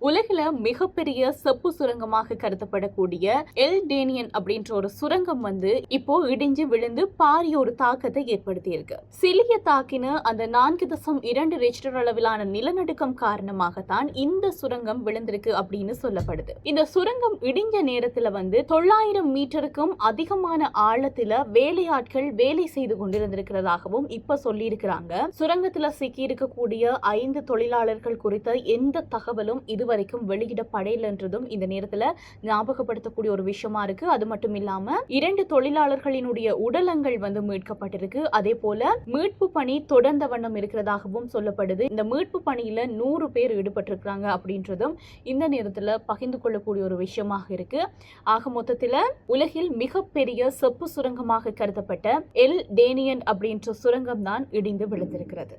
உலகில மிகப்பெரிய செப்பு சுரங்கமாக கருதப்படக்கூடிய எல் டேனியன் அப்படின்ற ஒரு சுரங்கம் வந்து இப்போ இடிஞ்சு விழுந்து பாரிய ஒரு தாக்கத்தை ஏற்படுத்தி இருக்கு சிலிய தாக்கின அந்த நான்கு தசம் இரண்டு ரெஜிஸ்டர் அளவிலான நிலநடுக்கம் காரணமாகத்தான் இந்த சுரங்கம் விழுந்திருக்கு அப்படின்னு சொல்லப்படுது. இந்த சுரங்கம் இடிஞ்ச நேரத்துல வந்து தொள்ளாயிரம் மீட்டருக்கும் அதிகமான ஆழத்துல வேலையாட்கள் வேலை செய்து கொண்டிருந்திருக்கிறதாகவும் இப்ப சொல்லியிருக்கிறாங்க. சுரங்கத்துல சிக்கி இருக்கக்கூடிய ஐந்து தொழிலாளர்கள் குறித்த எந்த தகவலும் இதுவரைக்கும் வெளியிடப்படையிலன்றதும் இந்த நேரத்துல ஞாபகப்படுத்தக்கூடிய ஒரு விஷயமா இருக்கு. அது மட்டும் இல்லாம இரண்டு தொழிலாளர்களினுடைய உடலங்கள் வந்து மீட்கப்பட்டிருக்கு. அதே போல மீட்பு பணி தொடர்ந்த வண்ணம் இருக்கிறதாகவும் சொல்லப்படுது. இந்த மீட்பு பணியில நூறு பேர் ஈடுபட்டிருக்கிறாங்க அப்படின்றதும் இந்த நேரத்துல பகிர்ந்து கொள்ளக்கூடிய ஒரு விஷயமாக இருக்கு. ஆக மொத்தத்துல உலகில் மிகப்பெரிய செப்பு சுரங்கமாக கருதப்பட்ட எல் டேனியன் அப்படின்ற சுரங்கம் தான் இடிந்து விழுந்திருக்கிறது.